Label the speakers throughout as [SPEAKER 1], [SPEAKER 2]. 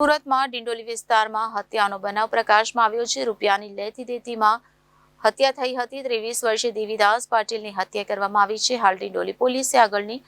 [SPEAKER 1] સુરતમાં ડિંડોલી વિસ્તારમાં હત્યાનો બનાવ પ્રકાશમાં આવ્યો છે. રૂપિયાની લેતી દેતીમાં હત્યા થઈ હતી. ત્રેવીસ વર્ષીય દેવીદાસ પાટીલની હત્યા કરવામાં આવી છે. હાલ ડિંડોલી પોલીસે આગળની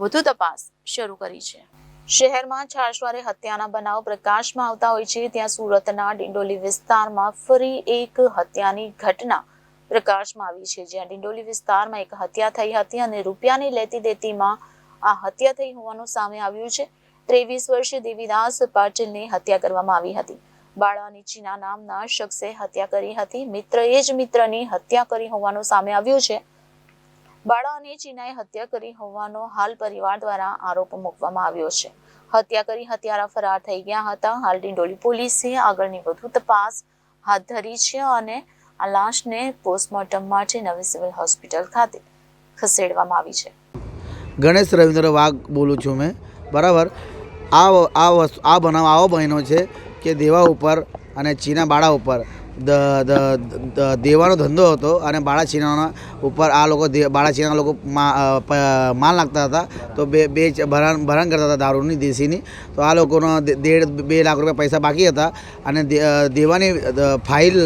[SPEAKER 1] વધુ તપાસ શરૂ કરી છે. શહેરમાં છાશવારે હત્યાના બનાવ પ્રકાશમાં આવતા હોય છે. ત્યાં સુરતના ડિંડોલી વિસ્તારમાં ફરી એક હત્યાની ઘટના પ્રકાશમાં આવી છે. જ્યાં ડિંડોલી વિસ્તારમાં એક હત્યા થઈ હતી અને રૂપિયાની લેતી દેતીમાં આ હત્યા થઈ હોવાનું સામે આવ્યું છે. ત્રેવીસ વર્ષીય દેવીદાસ પાટીલની હત્યા કરવામાં આવી હતી. બાળા નીચીના નામના શખ્સે હત્યા કરી હતી. મિત્રએ જ મિત્રની હત્યા કરી હોવાનું સામે આવ્યું છે. બાળા અને ચીનાએ હત્યા કરી હોવાનો હાલ પરિવાર દ્વારા આરોપ મૂકવામાં આવ્યો છે. હત્યા કરી હત્યારા ફરાર થઈ ગયા હતા. હાલ ડિંડોલી પોલીસે આગળની વધુ તપાસ હાથ ધરી છે અને આ લાશને પોસ્ટમોર્ટમ માટે નવી સિવિલ હોસ્પિટલ ખાતે ખસેડવામાં આવી છે.
[SPEAKER 2] ગણેશ રવિન્દ્ર વાઘ બોલું છું મેં. બરાબર? આ આ આ બનાવ આવો બન્યો છે કે દેવા ઉપર અને ચીના બાળા ઉપર. દેવાનો ધંધો હતો અને બાળાચીનાના ઉપર આ લોકો બાળાછીના લોકો માલ નાખતા હતા. તો બે બે ભરણ, ભરાણ કરતા હતા દારૂની, દેશીની. તો આ લોકોનો દેડ, બે લાખ રૂપિયા પૈસા બાકી હતા. અને દેવાની ફાઇલ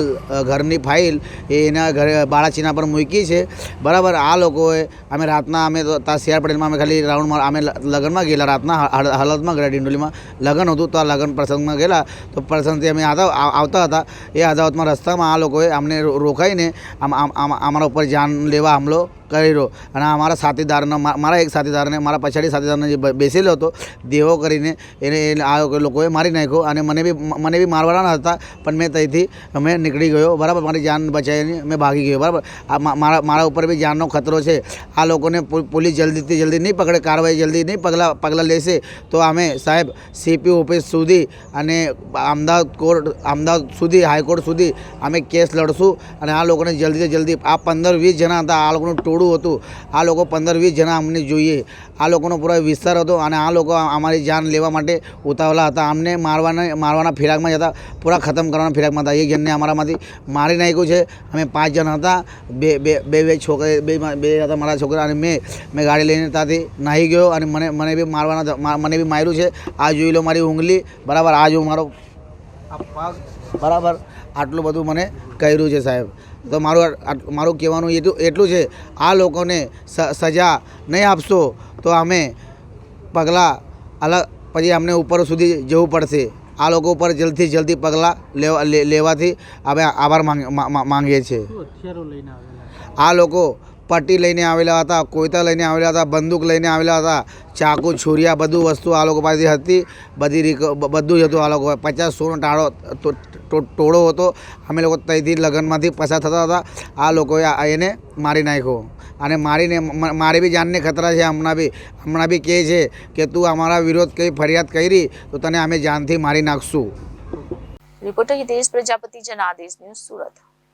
[SPEAKER 2] ઘરની ફાઇલ એ એના ઘરે બાળાછીના પર મૂકી છે. બરાબર, આ લોકોએ, અમે રાતના, અમે તો ત્યાં સીઆર પટેલમાં અમે ખાલી રાઉન્ડમાં, અમે લગ્નમાં ગયેલા રાતના હાલતમાં ગયા ડિંડોલીમાં. લગ્ન હતું તો આ લગ્ન પ્રસંગમાં ગયેલા. તો પ્રસંગથી અમે આવતા આવતા હતા. એ અદાવતમાં રસ્તામાં આ લોકોએ અમને રોકાઈને આમ આમ અમારા ઉપર જાન લેવા હુમલો કર્યો. અને મારા સાથીદારનો મારા એક સાથીદારને, મારા પછાડી સાથીદારને જે બેસેલો હતો, દેવો કરીને એને આ લોકોએ મારી નાખ્યો અને મને બી મને બી મારવાના હતા, પણ મેં ત્યાંથી અમે નીકળી ગયો. બરાબર, મારી જાન બચાવીને મેં ભાગી ગયો. બરાબર? આ મારા મારા ઉપર બી જાનનો ખતરો છે. આ લોકોને પોલીસ જલ્દીથી, જલ્દી નહીં પકડે, કાર્યવાહી જલ્દી નહીં પગલાં પગલાં લેશે, તો અમે સાહેબ, સીપી ઓફિસ સુધી અને અમદાવાદ કોર્ટ, અમદાવાદ સુધી, હાઈકોર્ટ સુધી અમે કેસ લડશું અને આ લોકોને જલ્દીથી જલ્દી, આ પંદર વીસ જણા હતા, આ લોકોનું ટોળું હતું. આ લોકો પંદર વીસ જણા અમને જોઈએ. આ લોકોનો પૂરો વિસ્તાર હતો અને આ લોકો અમારી જાન લેવા માટે ઉતાવળા હતા. અમને મારવાના મારવાના ફિરાકમાં જતા પૂરા ખતમ કરવાના ફિરાકમાં હતા. એક જણને અમારામાંથી મારી નાખ્યું છે. અમે પાંચ જણ હતા. બે બે બે બે છોકરા બે બે હતા મારા છોકરા અને મેં. મેં ગાડી લઈને ત્યાંથી નાહી ગયો અને મને મને બી મારવાના મને બી માર્યું છે. આ જોઈ લો મારી ઉંગલી બરાબર આ જો મારો. બરાબર. આટલું બધું મને કર્યું છે સાહેબ. તો મારું મારું કહેવાનું એટલું એટલું છે આ લોકોને સ- સજા નહીં આપશો તો અમે પગલાં અલગ પછી અમને ઉપર સુધી જવું પડશે. આ લોકો ઉપર જલ્દીથી જલ્દી પગલાં લેવા લે- લેવાથી અમે આભાર માંગીએ છીએ. આ લોકો પટ્ટી લઈને આવેલા હતા, કોયતા લઈને આવેલા હતા, બંદૂક લઈને આવેલા હતા, ચાકુ, છુરિયા, બધું વસ્તુ આ લોકો પાસે હતી, બધી બધું જ હતું આ લોકો પચાસ સોનો ટાળો ટોળો હતો. અમે લોકો ત્યાંથી લગ્નમાંથી પસાર થતા હતા. આ લોકોએ એને મારી નાખ્યો. અને મારીને મારે મારી બી જાનને ખતરા છે, હમણાં બી. હમણાં બી કહે છે કે, તું અમારા વિરોધ કંઈ ફરિયાદ કરી, તો તને અમે જાનથી મારી નાખશું.
[SPEAKER 1] Reporter Hitesh Prajapati, Janadesh news Surat.